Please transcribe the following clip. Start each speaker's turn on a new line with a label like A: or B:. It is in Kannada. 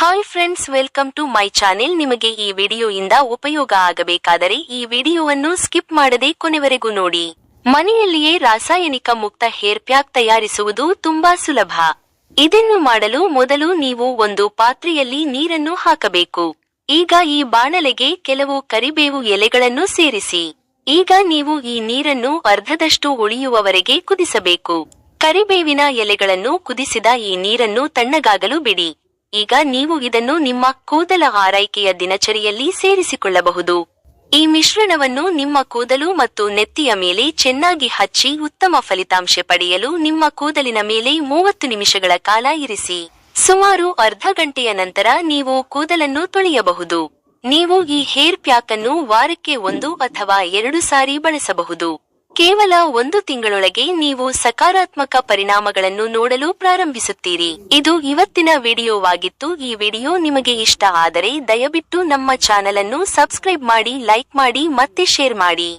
A: Hi friends welcome to my channel ನಿಮಗೆ ಈ ವಿಡಿಯೋಯಿಂದ ಉಪಯೋಗ ಆಗಬೇಕಾದರೆ ಈ ವಿಡಿಯೋವನ್ನು ಸ್ಕಿಪ್ ಮಾಡದೆ ಕೊನೆವರೆಗೂ ನೋಡಿ. ಮನೆಯಲ್ಲಿಯೇ ರಾಸಾಯನಿಕ ಮುಕ್ತ ಹೇರ್ ಪ್ಯಾಕ್ ತಯಾರಿಸುವುದು ತುಂಬಾ ಸುಲಭ. ಇದನ್ನು ಮಾಡಲು ಮೊದಲು ನೀವು ಒಂದು ಪಾತ್ರೆಯಲ್ಲಿ ನೀರನ್ನು ಹಾಕಬೇಕು. ಈಗ ಈ ಬಾಣಲೆಗೆ ಕೆಲವು ಕರಿಬೇವು ಎಲೆಗಳನ್ನು ಸೇರಿಸಿ. ಈಗ ನೀವು ಈ ನೀರನ್ನು ಅರ್ಧದಷ್ಟು ಉಳಿಯುವವರೆಗೆ ಕುದಿಸಬೇಕು. ಕರಿಬೇವಿನ ಎಲೆಗಳನ್ನು ಕುದಿಸಿದ ಈ ನೀರನ್ನು ತಣ್ಣಗಾಗಲು ಬಿಡಿ. ಈಗ ನೀವು ಇದನ್ನು ನಿಮ್ಮ ಕೂದಲ ಆರೈಕೆಯ ದಿನಚರಿಯಲ್ಲಿ ಸೇರಿಸಿಕೊಳ್ಳಬಹುದು. ಈ ಮಿಶ್ರಣವನ್ನು ನಿಮ್ಮ ಕೂದಲು ಮತ್ತು ನೆತ್ತಿಯ ಮೇಲೆ ಚೆನ್ನಾಗಿ ಹಚ್ಚಿ ಉತ್ತಮ ಫಲಿತಾಂಶ ಪಡೆಯಲು ನಿಮ್ಮ ಕೂದಲಿನ ಮೇಲೆ ಮೂವತ್ತು ನಿಮಿಷಗಳ ಕಾಲ ಇರಿಸಿ. ಸುಮಾರು ಅರ್ಧ ಗಂಟೆಯ ನಂತರ ನೀವು ಕೂದಲನ್ನು ತೊಳೆಯಬಹುದು. ನೀವು ಈ ಹೇರ್ ಪ್ಯಾಕ್ ಅನ್ನು ವಾರಕ್ಕೆ ಒಂದು ಅಥವಾ ಎರಡು ಸಾರಿ ಬಳಸಬಹುದು. ಕೇವಲ ಒಂದು ತಿಂಗಳೊಳಗೆ ನೀವು ಸಕಾರಾತ್ಮಕ ಪರಿಣಾಮಗಳನ್ನು ನೋಡಲು ಪ್ರಾರಂಭಿಸುತ್ತೀರಿ. ಇದು ಇವತ್ತಿನ ವಿಡಿಯೋವಾಗಿತ್ತು. ಈ ವಿಡಿಯೋ ನಿಮಗೆ ಇಷ್ಟ ಆದರೆ ದಯವಿಟ್ಟು ನಮ್ಮ ಚಾನೆಲ್ ಅನ್ನು ಸಬ್ಸ್ಕ್ರೈಬ್ ಮಾಡಿ, ಲೈಕ್ ಮಾಡಿ ಮತ್ತೆ ಶೇರ್ ಮಾಡಿ.